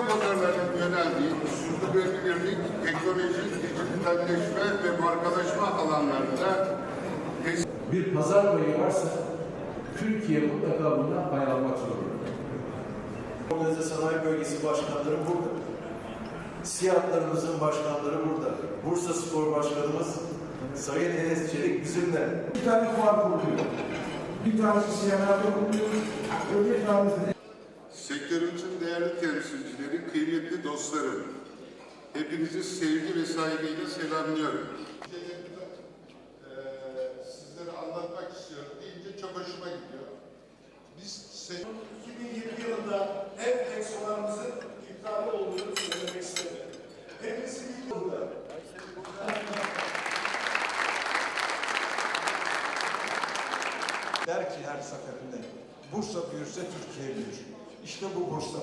Dünya pazarlarının yöneldiği sürdürülebilirlik, teknoloji, dijitalleşme ve markalaşma alanlarında bir pazar payı varsa Türkiye mutlaka bundan pay almak zorunda. Organize Sanayi Bölgesi başkanları burada. SİAD'larımızın başkanları burada. Bursa Spor Başkanımız Sayın Enes Çelik bizimle. Bir tane fuar kuruluyor. Bir tanesi CNR'de kuruluyor. Öbür tanesi sektörümüzün değerli temsilcileri, kıymetli dostlarım, hepinizi sevgi ve saygıyla selamlıyorum. Eee, Sizlere anlatmak istiyorum deyince çok hoşuma gidiyor. Biz se- 2020 yılında hem teksolarımızın iptali olduğunu söylemek istedim. Hepimizi bir yılda Der ki her seferinde Bursa büyürse Türkiye büyür. İşte bu Bursa.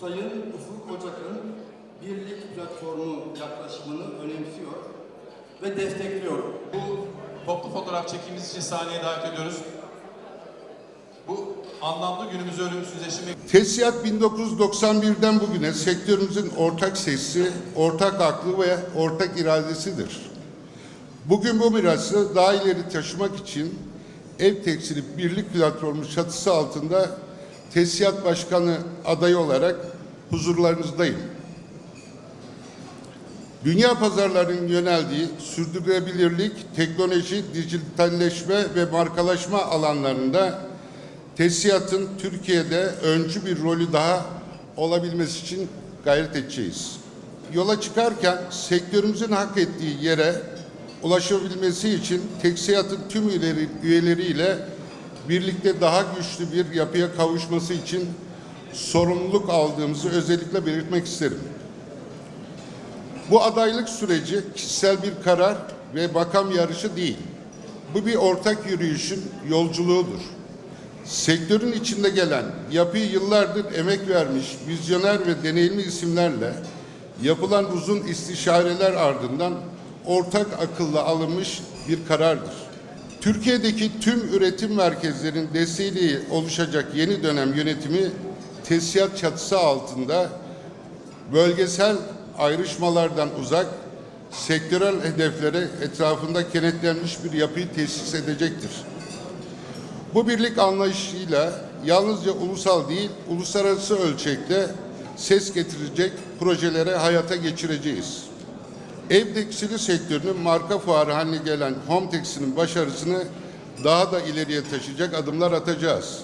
Sayın Ufuk Ocak'ın birlik platformu yaklaşımını önemsiyor ve destekliyor. Bu toplu fotoğraf çekimimiz için sahneye davet ediyoruz. Bu anlamlı günümüzü ölümsüzleştirmek Tesisat 1991'den bugüne sektörümüzün ortak sesi, ortak aklı ve ortak iradesidir. Bugün bu mirası daha ileri taşımak için Ev Tekstili Birlik Platformu çatısı altında Tesisat Başkanı adayı olarak huzurlarınızdayım. Dünya pazarlarının yöneldiği sürdürülebilirlik, teknoloji, dijitalleşme ve markalaşma alanlarında tesisatın Türkiye'de öncü bir rolü daha olabilmesi için gayret edeceğiz. Yola çıkarken sektörümüzün hak ettiği yere ulaşabilmesi için tesisatın tüm üyeleri, üyeleriyle birlikte daha güçlü bir yapıya kavuşması için sorumluluk aldığımızı özellikle belirtmek isterim. Bu adaylık süreci kişisel bir karar ve makam yarışı değil. Bu bir ortak yürüyüşün yolculuğudur. Sektörün içinde gelen, yapıyı yıllardır emek vermiş, vizyoner ve deneyimli isimlerle yapılan uzun istişareler ardından ortak akılla alınmış bir karardır. Türkiye'deki tüm üretim merkezlerinin desteğiyle oluşacak yeni dönem yönetimi tesisat çatısı altında bölgesel ayrışmalardan uzak, sektörel hedeflere etrafında kenetlenmiş bir yapıyı tesis edecektir. Bu birlik anlayışıyla yalnızca ulusal değil, uluslararası ölçekte ses getirecek projelere hayata geçireceğiz. Ev tekstili sektörünün marka fuarı haline gelen Hometex'in başarısını daha da ileriye taşıyacak adımlar atacağız.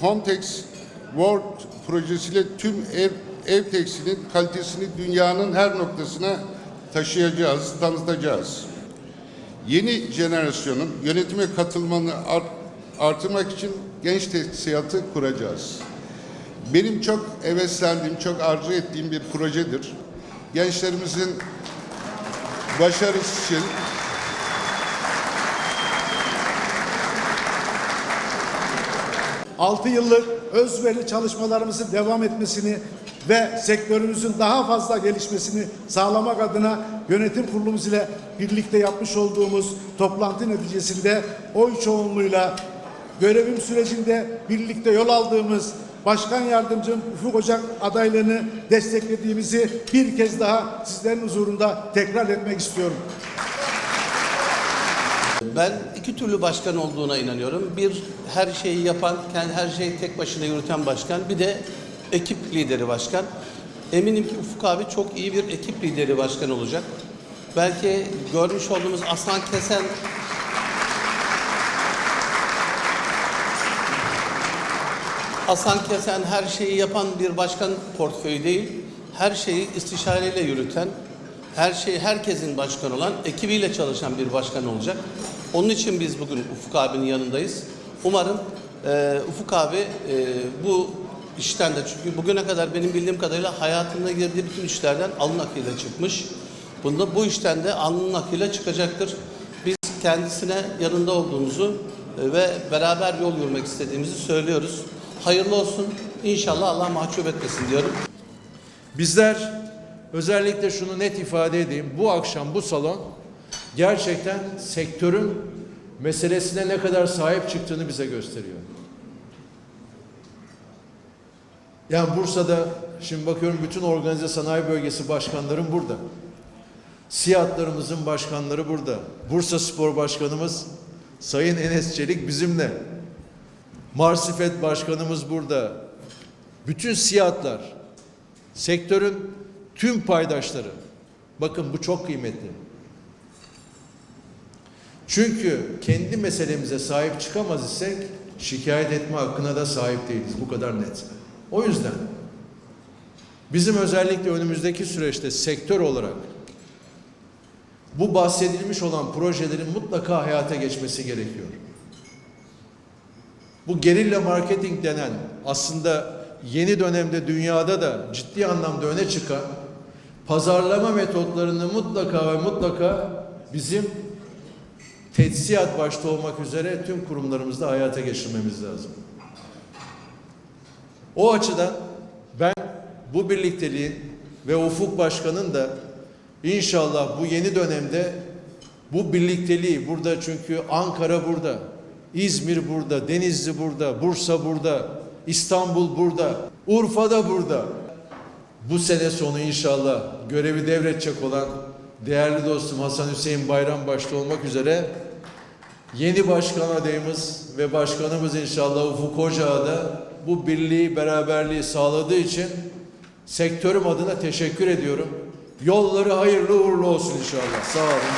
Hometex World projesiyle tüm ev, ev tekstilinin kalitesini dünyanın her noktasına taşıyacağız, tanıtacağız. Yeni jenerasyonun yönetime katılmanı art, artırmak için genç tesisatı kuracağız. Benim çok heveslendiğim, çok arzu ettiğim bir projedir. Gençlerimizin başarısı için Altı yıllık özverili çalışmalarımızın devam etmesini ve sektörümüzün daha fazla gelişmesini sağlamak adına yönetim kurulumuz ile birlikte yapmış olduğumuz toplantı neticesinde oy çoğunluğuyla görevim sürecinde birlikte yol aldığımız Başkan Yardımcım Ufuk Ocak adaylığını desteklediğimizi bir kez daha sizlerin huzurunda tekrar etmek istiyorum. Ben iki türlü başkan olduğuna inanıyorum. Bir her şeyi yapan, kendi her şeyi tek başına yürüten başkan. Bir de ekip lideri başkan. Eminim ki Ufuk abi çok iyi bir ekip lideri başkan olacak. Belki görmüş olduğumuz Aslan Kesen Hasan Kesen her şeyi yapan bir başkan portföyü değil, her şeyi istişareyle yürüten, her şeyi herkesin başkanı olan, ekibiyle çalışan bir başkan olacak. Onun için biz bugün Ufuk abinin yanındayız. Umarım e, Ufuk abi e, bu işten de çünkü bugüne kadar benim bildiğim kadarıyla hayatında girdiği bütün işlerden alın akıyla çıkmış. Bunda bu işten de alın akıyla çıkacaktır. Biz kendisine yanında olduğumuzu e, ve beraber yol yürümek istediğimizi söylüyoruz hayırlı olsun. İnşallah Allah mahcup etmesin diyorum. Bizler özellikle şunu net ifade edeyim. Bu akşam bu salon gerçekten sektörün meselesine ne kadar sahip çıktığını bize gösteriyor. Yani Bursa'da şimdi bakıyorum bütün organize sanayi bölgesi başkanlarım burada. Siyatlarımızın başkanları burada. Bursa Spor Başkanımız Sayın Enes Çelik bizimle. Marsifet Başkanımız burada. Bütün SİAD'lar, sektörün tüm paydaşları. Bakın bu çok kıymetli. Çünkü kendi meselemize sahip çıkamaz isek şikayet etme hakkına da sahip değiliz. Bu kadar net. O yüzden bizim özellikle önümüzdeki süreçte sektör olarak bu bahsedilmiş olan projelerin mutlaka hayata geçmesi gerekiyor. Bu gerilla marketing denen aslında yeni dönemde dünyada da ciddi anlamda öne çıkan pazarlama metotlarını mutlaka ve mutlaka bizim tetsiyat başta olmak üzere tüm kurumlarımızda hayata geçirmemiz lazım. O açıdan ben bu birlikteliğin ve Ufuk Başkan'ın da inşallah bu yeni dönemde bu birlikteliği burada çünkü Ankara burada, İzmir burada, Denizli burada, Bursa burada, İstanbul burada, Urfa da burada. Bu sene sonu inşallah görevi devredecek olan değerli dostum Hasan Hüseyin Bayram başta olmak üzere yeni başkan adayımız ve başkanımız inşallah Ufuk Hoca'a da bu birliği, beraberliği sağladığı için sektörüm adına teşekkür ediyorum. Yolları hayırlı uğurlu olsun inşallah. Sağ olun.